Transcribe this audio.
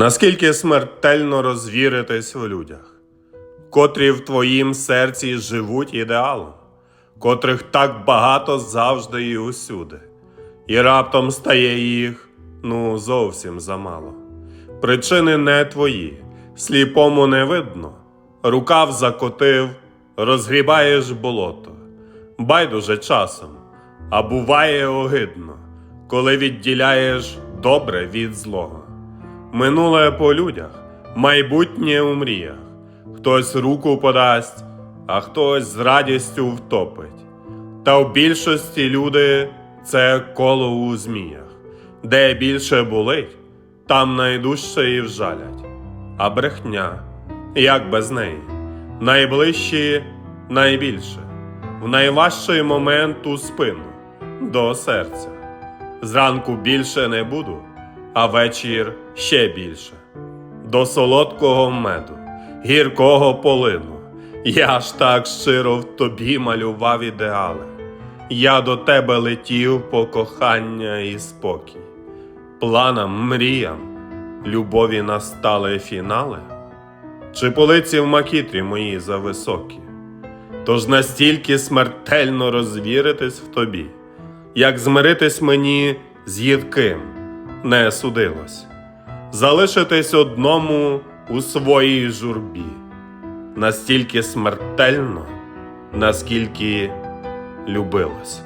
Наскільки смертельно розвіритись в людях, котрі в твоїм серці живуть ідеалом, котрих так багато завжди і усюди, і раптом стає їх ну зовсім замало. Причини не твої, сліпому не видно, рукав закотив, розгрібаєш болото, байдуже часом, а буває огидно, коли відділяєш добре від злого. Минуле по людях, майбутнє у мріях. Хтось руку подасть, а хтось з радістю втопить. Та в більшості люди це коло у зміях, де більше болить, там найдужче і вжалять. А брехня, як без неї, найближчі найбільше, в найважчий момент у спину, до серця. Зранку більше не буду, а вечір ще більше. До солодкого меду, гіркого полину. Я ж так щиро в тобі малював ідеали. Я до тебе летів по кохання і спокій. Планам, мріям, любові настали фінали. Чи полиці в макітрі мої зависокі? Тож настільки смертельно розвіритись в тобі, як змиритись мені з гірким не судилось, залишитись одному у своїй журбі, настільки смертельно, наскільки любилось.